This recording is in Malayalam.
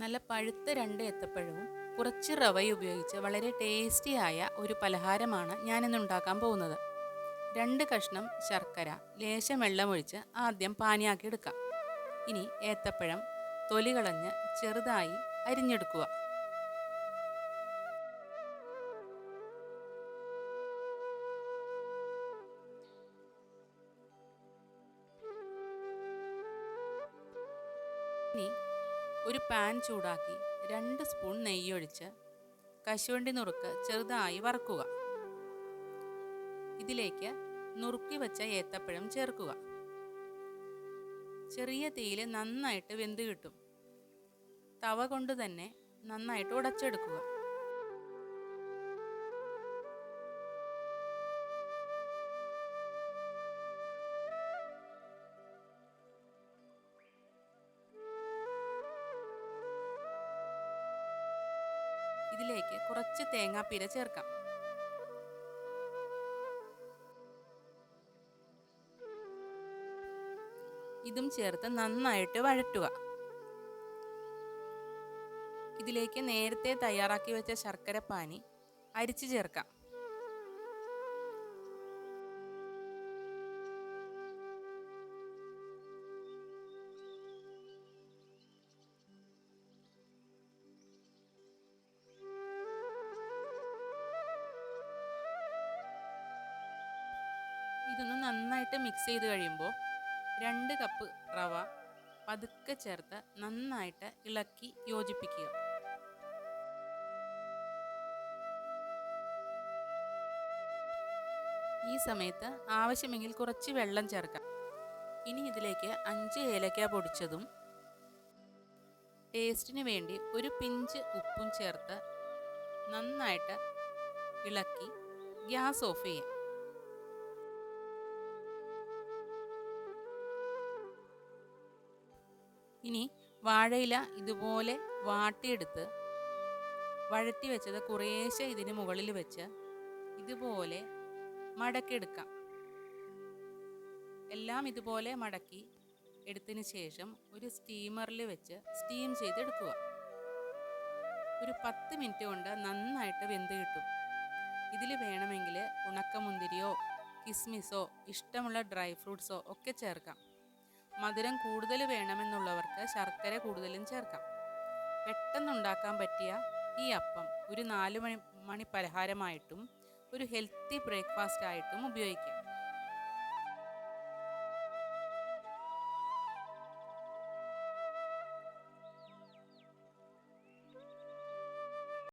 നല്ല പഴുത്ത രണ്ട് ഏത്തപ്പഴവും കുറച്ച് റവയും ഉപയോഗിച്ച് വളരെ ടേസ്റ്റിയായ ഒരു പലഹാരമാണ് ഞാനിന്ന് ഉണ്ടാക്കാൻ പോകുന്നത്. രണ്ട് കഷ്ണം ശർക്കര ലേശം വെള്ളമൊഴിച്ച് ആദ്യം പാനിയാക്കി എടുക്കാം ഇനി ഏത്തപ്പഴം തൊലി കളഞ്ഞ് ചെറുതായി അരിഞ്ഞെടുക്കുക. ഇനി ഒരു പാൻ ചൂടാക്കി രണ്ട് സ്പൂൺ നെയ്യൊഴിച്ച് കശുവണ്ടി നുറുക്ക് ചെറുതായി വറക്കുക. ഇതിലേക്ക് നുറുക്കി വെച്ച ഏത്തപ്പഴം ചേർക്കുക. ചെറിയ തീയിൽ നന്നായിട്ട് വെന്ത് കിട്ടും. തവ കൊണ്ട് തന്നെ നന്നായിട്ട് ഉടച്ചെടുക്കുക. ഇതിലേക്ക് കുറച്ച് തേങ്ങാപ്പീര ചേർക്കാം. ഇതും ചേർത്ത് നന്നായിട്ട് വഴറ്റുക. ഇതിലേക്ക് നേരത്തെ തയ്യാറാക്കി വെച്ച ശർക്കര പാനി അരിച്ചു ചേർക്കാം. ഇതൊന്ന് നന്നായിട്ട് മിക്സ് ചെയ്ത് കഴിയുമ്പോൾ രണ്ട് കപ്പ് റവ പതുക്കെ ചേർത്ത് നന്നായിട്ട് ഇളക്കി യോജിപ്പിക്കുക. ഈ സമയത്ത് ആവശ്യമെങ്കിൽ കുറച്ച് വെള്ളം ചേർക്കാം. ഇനി ഇതിലേക്ക് അഞ്ച് ഏലക്ക പൊടിച്ചതും ടേസ്റ്റിന് വേണ്ടി ഒരു പിഞ്ച് ഉപ്പും ചേർത്ത് നന്നായിട്ട് ഇളക്കി ഗ്യാസ് ഓഫ് ചെയ്യാം. ഇനി വാഴയില ഇതുപോലെ വാട്ടിയെടുത്ത് വഴറ്റി വെച്ചത് കുറേശ്ശെ ഇതിന് മുകളിൽ വെച്ച് ഇതുപോലെ മടക്കിയെടുക്കാം. എല്ലാം ഇതുപോലെ മടക്കി എടുത്തതിന് ശേഷം ഒരു സ്റ്റീമറിൽ വെച്ച് സ്റ്റീം ചെയ്തെടുക്കുക. ഒരു പത്ത് മിനിറ്റ് കൊണ്ട് നന്നായിട്ട് വെന്ത് കിട്ടും. ഇതിൽ വേണമെങ്കിൽ ഉണക്കമുന്തിരിയോ കിസ്മിസോ ഇഷ്ടമുള്ള ഡ്രൈ ഫ്രൂട്ട്സോ ഒക്കെ ചേർക്കാം. മധുരം കൂടുതൽ വേണമെന്നുള്ളവർക്ക് ശർക്കര കൂടുതലും ചേർക്കാം. പെട്ടെന്നുണ്ടാക്കാൻ പറ്റിയ ഈ അപ്പം ഒരു നാല് മണി മണി പലഹാരമായിട്ടും ഒരു ഹെൽത്തി ബ്രേക്ക്ഫാസ്റ്റ് ആയിട്ടും ഉപയോഗിക്കാം.